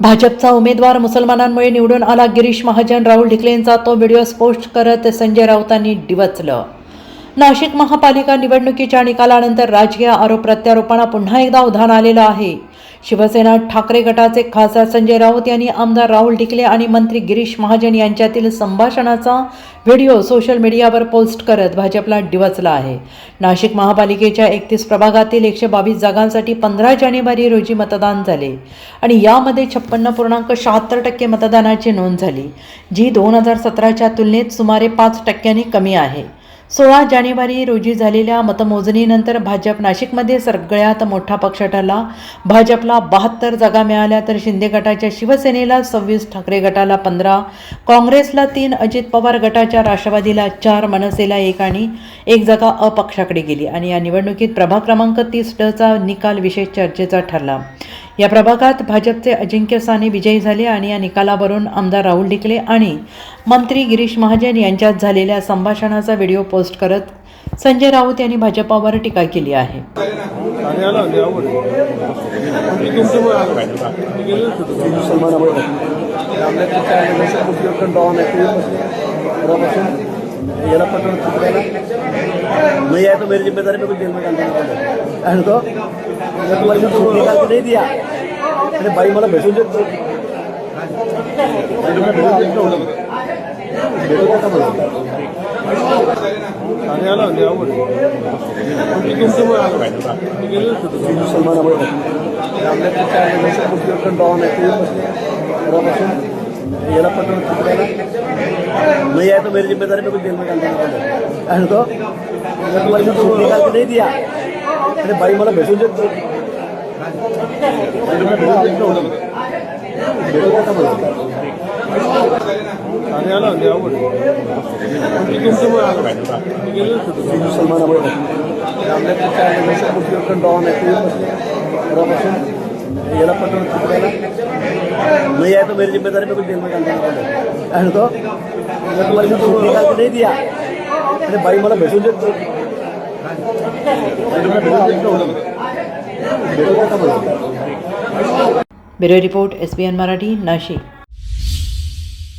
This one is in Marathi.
भाजपचा उमेदवार मुसलमानांमुळे निवडून आला गिरीश महाजन. राहुल ढिकलेंचा तो व्हिडिओ पोस्ट करत संजय राऊतांनी डिवचलं. नाशिक महापालिका निवडणुकीच्या निकालानंतर राजकीय आरोप प्रत्यारोपांना पुन्हा एकदा उधाण आलेलं आहे. शिवसेना ठाकरे गटाचे खासदार संजय राऊत यांनी आमदार राहुल ढिकले आणि मंत्री गिरीश महाजन यांच्यातील संभाषणाचा व्हिडिओ सोशल मीडियावर पोस्ट करत भाजपला डिवचला आहे. नाशिक महापालिकेच्या एकतीस प्रभागातील एकशे बावीस जागांसाठी पंधरा जानेवारी रोजी मतदान झाले आणि यामध्ये छप्पन्न पूर्णांक शहात्तर टक्के मतदानाची नोंद झाली जी दोन हजार सतराच्या तुलनेत सुमारे पाच टक्क्यांनी कमी आहे. सोळा जानेवारी रोजी झालेल्या मतमोजणीनंतर भाजप नाशिकमध्ये सगळ्यात मोठा पक्ष ठरला. भाजपला बहात्तर जागा मिळाल्या तर शिंदे गटाच्या शिवसेनेला सव्वीस ठाकरे गटाला पंधरा काँग्रेसला तीन अजित पवार गटाच्या राष्ट्रवादीला चार मनसेला एक आणि एक जागा अपक्षाकडे गेली. आणि या निवडणुकीत प्रभाग क्रमांक तीस डचा निकाल विशेष चर्चेचा ठरला. या प्रभागात भाजपचे अजिंक्य साने विजयी झाले आणि या निकालावरून आमदार राहुल ढिकले आणि मंत्री गिरीश महाजन यांच्यात झालेल्या संभाषणाचा व्हिडिओ पोस्ट करत संजय राऊत यांनी भाजपावर टीका केली आहे. आणि आला म्हणजे आवड मी तुमच्यामुळे आलो मी गेलो होतो मुसलमानामुळे आपल्या याला पटवून चुकल्याला नहीं आया तो मेरी जिम्मेदारी में कुछ जेल में डालने वाला है तो मैं तुम्हारी में छुट्टी निकाल के नहीं दिया अरे भाई मला भेटून देत तो भेटून देता मला आणि आला म्हणजे आवड मी तुमच्यामुळे आलो मी गेलो होतो मुसलमानामुळे आपल्या डॉन आहे घरापासून याला पटवून चुकल्याला नहीं आया तो मेरी जिम्मेदारी में कुछ जेल में डालने वाला है तो मैं तुम्हारी में छुट्टी निकाल के नहीं दिया अरे भाई मला भेटून देत तो भेटून देता मला आणि आला म्हणजे आवड मी तुमच्यामुळे आलो मी गेलो होतो मुसलमानामुळे आपल्या डॉन आहे घरापासून याला पटवून चुकल्याला नहीं आया तो मेरी जिम्मेदारी में कुछ जेल में डालने तो मैं तुम्हारी में छुट्टी निकाल के नहीं दिया. अरे भाई मला भेटून देत भेटून देता मला bureau report S B N Marathi Nashik.